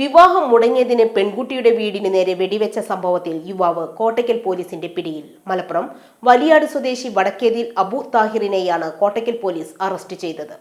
വിവാഹം മുടങ്ങിയതിന് പെൺകുട്ടിയുടെ വീടിന് നേരെ വെടിവെച്ച സംഭവത്തിൽ യുവാവ് കോട്ടയ്ക്കൽ പോലീസിന്റെ പിടിയിൽ. മലപ്പുറം വലിയാട് സ്വദേശി വടക്കേതിൽ അബു താഹിറിനെയാണ് കോട്ടയ്ക്കൽ പോലീസ് അറസ്റ്റ് ചെയ്തത്.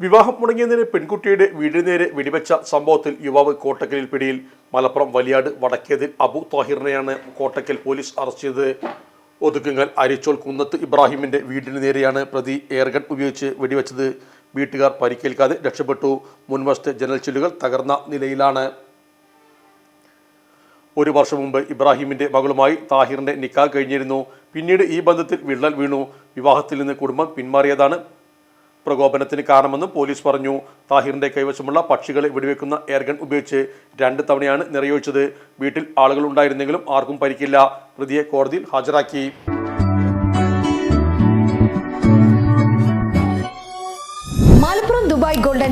വിവാഹം മുടങ്ങിയതിന് പെൺകുട്ടിയുടെ വീടിന് നേരെ വെടിവെച്ച സംഭവത്തിൽ യുവാവ് കോട്ടക്കലിൽ പിടിയിൽ. മലപ്പുറം വലിയാട് വടക്കേതിൽ അബു താഹിറിനെയാണ് കോട്ടക്കൽ പോലീസ് അറസ്റ്റ് ചെയ്തത്. ഒതുക്കുങ്ങൽ അരിച്ചോൾ കുന്നത്ത് ഇബ്രാഹിമിന്റെ വീടിന് നേരെയാണ് പ്രതി എയർഗൺ ഉപയോഗിച്ച് വെടിവെച്ചത്. വീട്ടുകാർ പരിക്കേൽക്കാതെ രക്ഷപ്പെട്ടു. മുൻവശത്തെ ജനൽ ചില്ലുകൾ തകർന്ന നിലയിലാണ്. ഒരു വർഷം മുമ്പ് ഇബ്രാഹിമിന്റെ മകളുമായി താഹിറിന്റെ നിക്കാഹ് കഴിഞ്ഞിരുന്നു. പിന്നീട് ഈ ബന്ധത്തിൽ വിള്ളൽ വീണു. വിവാഹത്തിൽ നിന്ന് കുടുംബം പിന്മാറിയതാണ്. പ്രകോപനത്തിന് കാരണമെന്നും പോലീസ് പറഞ്ഞു. താഹിറിന്റെ കൈവശമുള്ള പക്ഷികളെ വെടിവെക്കുന്ന എയർഗൺ ഉപയോഗിച്ച് രണ്ട് തവണയാണ് നിറയൊഴിച്ചത്. വീട്ടിൽ ആളുകൾ ഉണ്ടായിരുന്നെങ്കിലും ആർക്കും പരിക്കില്ല. പ്രതിയെ കോടതിയിൽ ഹാജരാക്കി.